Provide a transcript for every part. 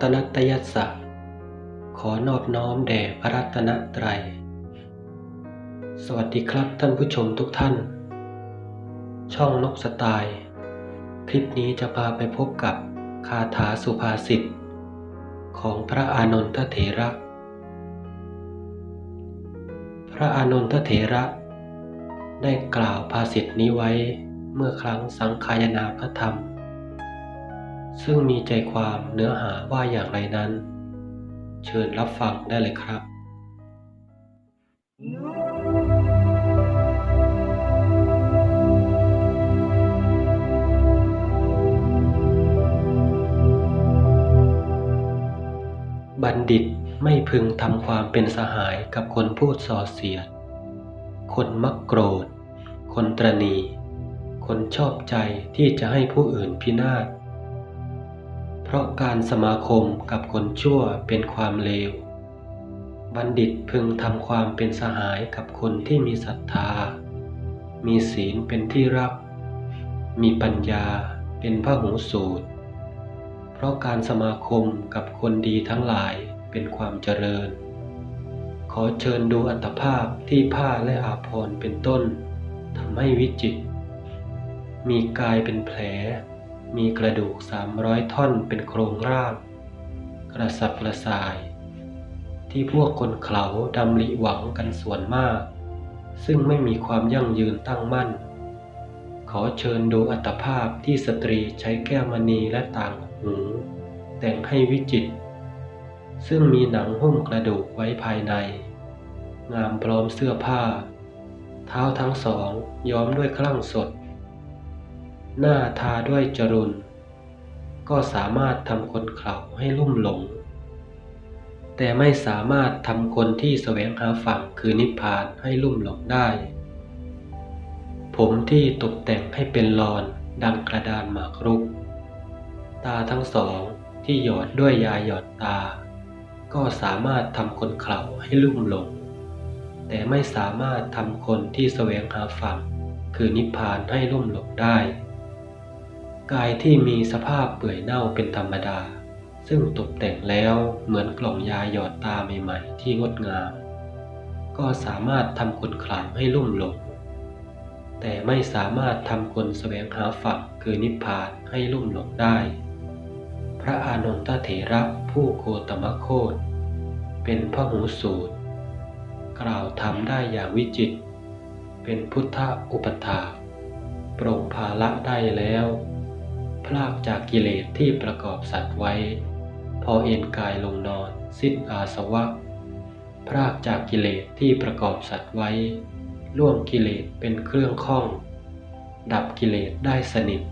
ตยัสสะ ขอนอบน้อมแด่พระรัตนตรัย สวัสดีครับท่านผู้ชมทุกท่าน ช่องนกสไตล์ คลิปนี้จะพาไปพบกับคาถาสุภาษิต ของพระอานนทเถระ พระอานนทเถระ ได้กล่าวภาษิตนี้ไว้เมื่อครั้งสังคายนาพระธรรม ซึ่งมีใจความเนื้อหาว่าอย่างไรนั้น เชิญรับฟังได้เลยครับ บัณฑิตไม่พึงทำความเป็นสหายกับคนพูดส่อเสียด คนมักโกรธ คนตรณี คนชอบใจที่จะให้ผู้อื่นพินาศ ราะการสมาคมกับคนชั่วเป็นความเลว บัณฑิตพึงทำความเป็นสหายกับคนที่มีศรัทธา มีศีลเป็นที่รัก มีปัญญาเป็นพระหูสูตร เพราะการสมาคมกับคนดีทั้งหลายเป็นความเจริญ ขอเชิญดูอัตภาพที่ผ้าและอาภรณ์เป็นต้นทำให้วิจิต มีกายเป็นแผล มีกระดูกสามร้อยท่อนเป็นโครงร่าง กระสับกระส่าย ที่พวกคนเขาดำริหวังกันส่วนมาก ซึ่งไม่มีความยั่งยืนตั้งมั่น ขอเชิญดูอัตภาพที่สตรีใช้แก้วมณีและต่างหูแต่งให้วิจิต ซึ่งมีหนังหุ้มกระดูกไว้ภายใน งามพร้อมเสื้อผ้า เท้าทั้งสองย้อมด้วยคลั่งสด หน้าทาด้วยจรุนก็สามารถทำคนเขาให้ลุ่มหลง แต่ไม่สามารถทำคนที่แสวงหาฝั่งคือนิพพานให้ลุ่มหลงได้ ผมที่ตกแต่งให้เป็นลอนดังกระดานหมากรุก ตาทั้งสองที่หยอดด้วยยาหยอดตา ก็สามารถทำคนเขาให้ลุ่มหลง แต่ไม่สามารถทำคนที่แสวงหาฝั่งคือนิพพานให้ลุ่มหลงได้ กายที่มีสภาพเปื่อยเน่าเป็นธรรมดา ซึ่งตกแต่งแล้วเหมือนกล่องยาหยอดตาใหม่ๆ ที่งดงาม ก็สามารถทำคนขลังให้ลุ่มหลง แต่ไม่สามารถทำคนแสวงหาฝั่งคือนิพพานให้ลุ่มหลงได้ พระอานนทเถระผู้โคตมโคตเป็นพระหูสูตร กล่าวทำได้อย่างวิจิตรเป็นพุทธอุปถาปรงภาละได้แล้ว พลากจากกิเลสที่ประกอบสัตว์ไว้ พอเอนกายลงนอน สิ้นอาสวะ พรากจากกิเลสที่ประกอบสัตว์ไว้ ล่วงกิเลสเป็นเครื่องข้อง ดับกิเลสได้สนิท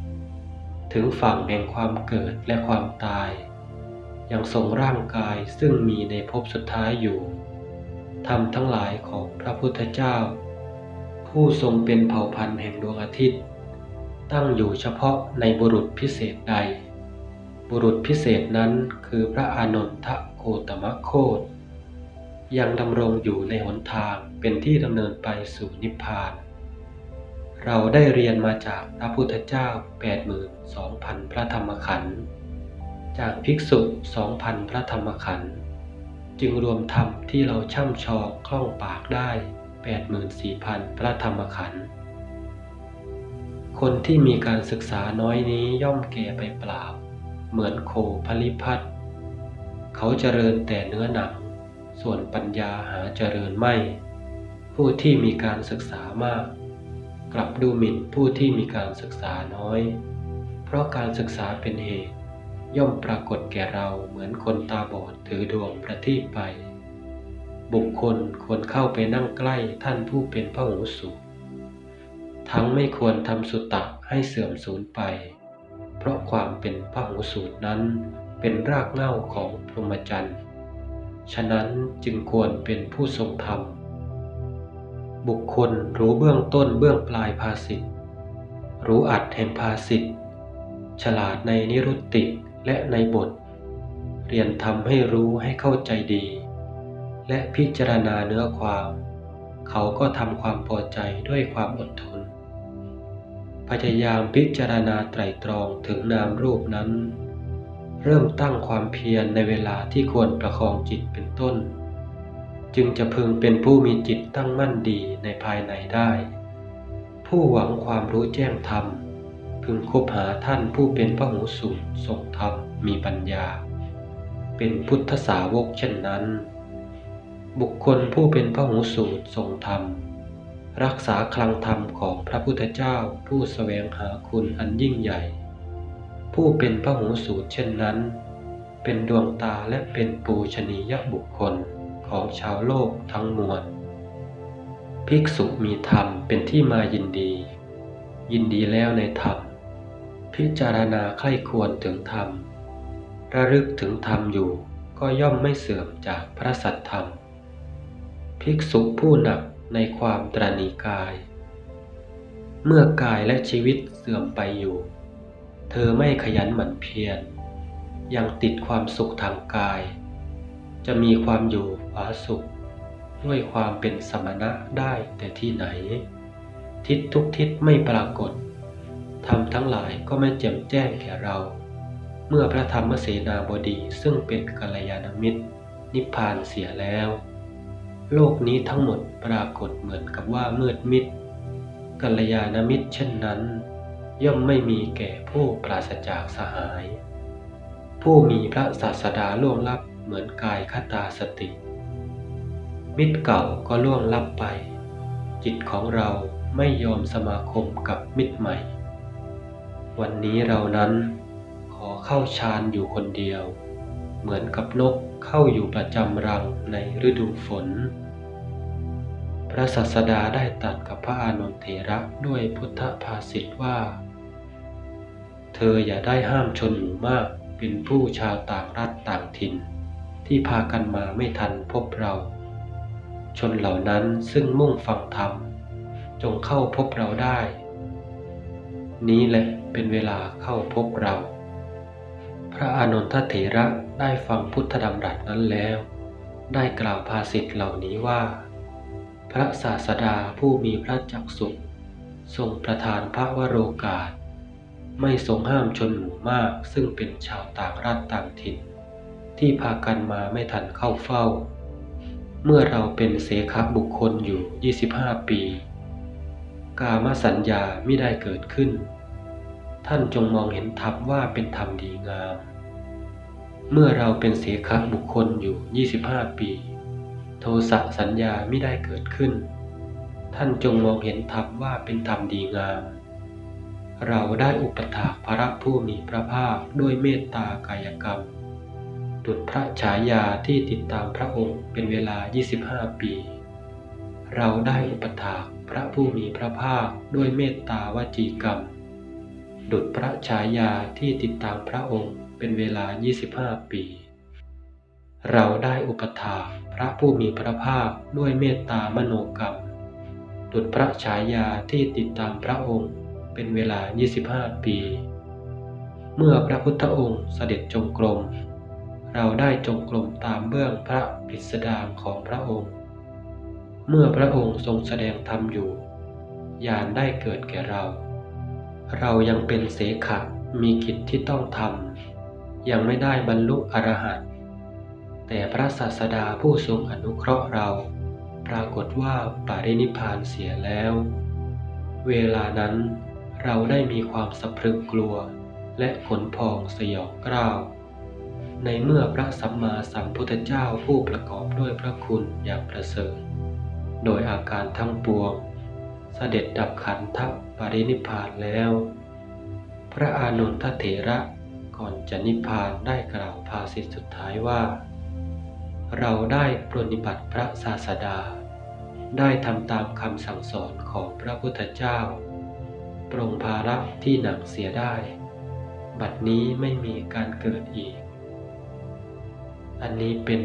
ถึงฝั่งแห่งความเกิดและความตาย ยังทรงร่างกายซึ่งมีในภพสุดท้ายอยู่ทำทั้งหลายของพระพุทธเจ้า ผู้ทรงเป็นเผ่าพันธุ์แห่งดวงอาทิตย์ ตั้งอยู่เฉพาะในบุรุษพิเศษใด บุรุษพิเศษนั้นคือพระอานนทโคตมะโคตยังดำรงอยู่ในหนทางเป็นที่ดำเนินไปสู่นิพพาน เราได้เรียนมาจากพระพุทธเจ้า 82,000 พระธรรมขันธ์ จากภิกษุ 2,000 พระธรรมขันธ์ จึงรวมธรรมที่เราช่ำชองคล่องปากได้ 84,000 พระธรรมขันธ์ คนที่มีการศึกษาน้อยนี้ย่อมแก่ไปเปล่า เหมือนโคพลิพัทเขาเจริญแต่เนื้อหนัง ส่วนปัญญาหาเจริญไม่ ผู้ที่มีการศึกษามาก กลับดูหมิ่นผู้ที่มีการศึกษาน้อย เพราะการศึกษาเป็นเหตุ ย่อมปรากฏแก่เราเหมือนคนตาบอดถือดวงประทีปไป บุคคลควรเข้าไปนั่งใกล้ท่านผู้เป็นพระหูสูตร ทั้งไม่ควรทำสุตตะให้เสื่อมสูญไป เพราะความเป็นพระหูสูตรนั้นเป็นรากเหง้าของพรหมจรรย์ ฉะนั้นจึงควรเป็นผู้ทรงธรรม บุคคลรู้เบื้องต้นเบื้องปลายภาสิทธ์รู้อัดแห่งภาสิทธ์ฉลาดในนิรุตติและในบท เรียนทำให้รู้ให้เข้าใจดี และพิจารณาเนื้อความ เขาก็ทำความพอใจด้วยความอดทน พยายามพิจารณาไตรตรองถึงนามรูปนั้น เริ่มตั้งความเพียรในเวลาที่ควรประคองจิตเป็นต้น จึงจะพึงเป็นผู้มีจิตตั้งมั่นดีในภายในได้ ผู้หวังความรู้แจ้งธรรม พึงคบหาท่านผู้เป็นพระหูสูตรทรงธรรมมีปัญญา เป็นพุทธสาวกเช่นนั้น บุคคลผู้เป็นพระหูสูตรทรงธรรม รักษาคลังธรรมของพระพุทธเจ้าผู้สแสวงหาคุณอันยิ่งใหญ่ ผู้เป็นพระหูสูตรเช่นนั้น เป็นดวงตาและเป็นปูชนียบุคคลของชาวโลกทั้งมวลภิกษุมีธรรมเป็นที่มายินดี ยินดีแล้วในธรรม พิจารณาใคร่ควรถึงธรรม ระลึกถึงธรรมอยู่ก็ย่อมไม่เสื่อมจากพระสัทธรรม ภิกษุผู้หนัก ในความตรณีกาย เมื่อกายและชีวิตเสื่อมไปอยู่ เธอไม่ขยันหมั่นเพียร ยังติดความสุขทางกาย จะมีความอยู่ผาสุข ด้วยความเป็นสมณะได้แต่ที่ไหน ทิศทุกทิศไม่ปรากฏธรรมทั้งหลายก็ไม่แจ่มแจ้งแก่เรา เมื่อพระธรรมเสนาบดีซึ่งเป็นกัลยาณมิตร นิพพานเสียแล้ว โลกนี้ทั้งหมดปรากฏเหมือนกับว่ามืดมิดกัลยาณมิตรเช่นนั้น ย่อมไม่มีแก่ผู้ปราศจากสหาย ผู้มีพระศาสดาล่วงลับเหมือนกายคตาสติ มิตรเก่าก็ล่วงลับไป จิตของเราไม่ยอมสมาคมกับมิตรใหม่ วันนี้เรานั้นขอเข้าฌานอยู่คนเดียว เหมือนกับนกเข้าอยู่ประจำรังในฤดูฝน พระศาสดาได้ตรัสกับพระอานนทเถระด้วยพุทธภาษิตว่า เธออย่าได้ห้ามชนหมู่มากเป็นผู้ชาวต่างรัฐต่างถิ่น ที่พากันมาไม่ทันพบเรา ชนเหล่านั้นซึ่งมุ่งฟังธรรม จงเข้าพบเราได้ นี้แหละเป็นเวลาเข้าพบเรา พระอานนทเถระได้ฟังพุทธดำรัสนั้นแล้ว ได้กล่าวภาษิตเหล่านี้ว่า พระศาสดาผู้มีพระจักสุทรงประทานพระวโรกาส ไม่ทรงห้ามชนหมู่มากซึ่งเป็นชาวต่างรัฐต่างถิ่น ที่พากันมาไม่ทันเข้าเฝ้า เมื่อเราเป็นเสขบุคคลอยู่ 25 ปี กามสัญญาไม่ได้เกิดขึ้น ท่านจงมองเห็นธรรมว่าเป็นธรรมดีงาม เมื่อเราเป็นเสขบุคคลอยู่ 25 ปี โทสะสัญญาไม่ได้เกิดขึ้น ท่านจงมองเห็นธรรมว่าเป็นธรรมดีงาม เราได้อุปถากพระผู้มีพระภาคด้วยเมตตากายกรรม ดุจพระฉายาที่ติดตามพระองค์เป็นเวลา 25 ปี เราได้อุปถากพระผู้มีพระภาคด้วยเมตตาวจีกรรม ดุจพระฉายาที่ติดตามพระองค์เป็นเวลา 25 ปี เราได้อุปถาก พระผู้มีพระภาคด้วยเมตตามโนกรรม ดุจพระฉายาที่ติดตามพระองค์เป็นเวลา 25 ปี เมื่อพระพุทธองค์เสด็จจงกรม เราได้จงกรมตามเบื้องพระปิสดาของพระองค์ เมื่อพระองค์ทรงแสดงธรรมอยู่ญาณได้เกิดแก่เรา เรายังเป็นเสขะมีกิจที่ต้องทำยังไม่ได้บรรลุอรหันต์ แต่พระศาสดาผู้ทรงอนุเคราะห์เรา ปรากฏว่าปารินิพานเสียแล้ว เวลานั้นเราได้มีความสะพรึงกลัว และขนพองสยองกล้าวในเมื่อพระสัมมาสัมพุทธเจ้าผู้ประกอบด้วยพระคุณอย่างประเสริฐ โดยอาการทั้งปวง เสด็จดับขันธปรินิพานแล้ว พระอานนทเถระก่อนจะนิพพานได้กล่าวภาษิตสุดท้ายว่า เราได้ปรนิบัติพระศาสดา ได้ทำตามคำสั่งสอนของพระพุทธเจ้า ปรงภาระที่หนักเสียได้ บัดนี้ไม่มีการเกิดอีก อันนี้เป็น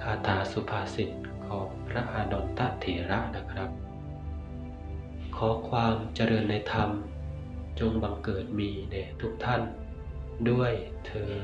คาถาสุภาษิตของพระอานนทเถระนะครับ ขอความเจริญในธรรม จงบังเกิดมีแด่ทุกท่านด้วยเธอ